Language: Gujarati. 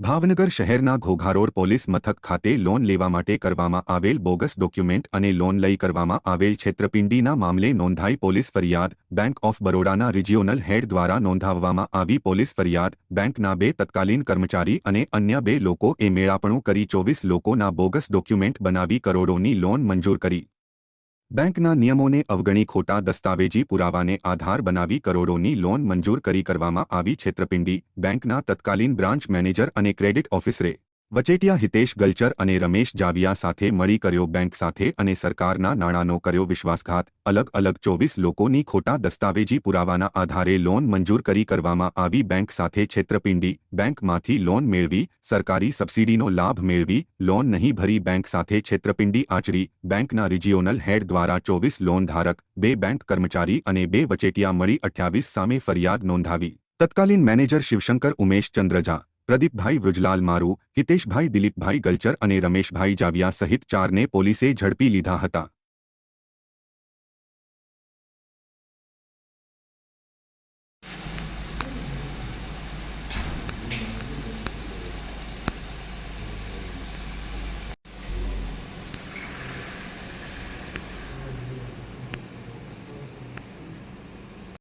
ભાવનગર શહેરના ઘોઘારોડ પોલીસ મથક ખાતે લોન લેવા માટે કરવામાં આવેલ બોગસ ડોક્યુમેન્ટ અને લોન લઈ કરવામાં આવેલ છેતરપિંડીના મામલે નોંધાઈ પોલીસ ફરિયાદ બેંક ઓફ બરોડાના રિજિયોનલ હેડ દ્વારા નોંધાવવામાં આવી પોલીસ ફરિયાદ બેંકના બે તત્કાલીન કર્મચારી અને અન્ય બે લોકો એ મેળાપણું કરી ચોવીસ લોકોના બોગસ ડોક્યુમેન્ટ બનાવી કરોડોની લોન મંજૂર કરી. બેંકના નિયમોને અવગણી ખોટા દસ્તાવેજી પુરાવાને આધાર બનાવી કરોડોની લોન મંજૂર કરી કરવામાં આવી છેતરપિંડી, બેંકના તત્કાલીન બ્રાન્ચ મેનેજર અને ક્રેડિટ ઓફિસરે. વચેટિયા હિતેશ ગલચર અને રમેશ જાવિયા સાથે મળી કર્યો બેંક સાથે અને સરકારના નાણાંનો કર્યો વિશ્વાસઘાત. અલગ અલગ ચોવીસ લોકોની ખોટા દસ્તાવેજી પુરાવાના આધારે લોન મંજૂર કરી કરવામાં આવી બેંક સાથે છેતરપિંડી. બેંકમાંથી લોન મેળવી, સરકારી સબસિડીનો લાભ મેળવી, લોન નહીં ભરી બેંક સાથે છેતરપિંડી આચરી. બેંકના રિજિયોનલ હેડ દ્વારા ચોવીસ લોન ધારક, બે બેંક કર્મચારી અને બે વચેટિયા મળી અઠ્યાવીસ સામે ફરિયાદ નોંધાવી. તત્કાલીન મેનેજર શિવશંકર ઉમેશ ચંદ્રજા પ્રદીપભાઈ વૃજલાલ મારુ હિતેશભાઈ દિલીપભાઈ ગલચર અને રમેશભાઈ જાવિયા સહિત ચારને પોલીસે ઝડપી લીધા હતા.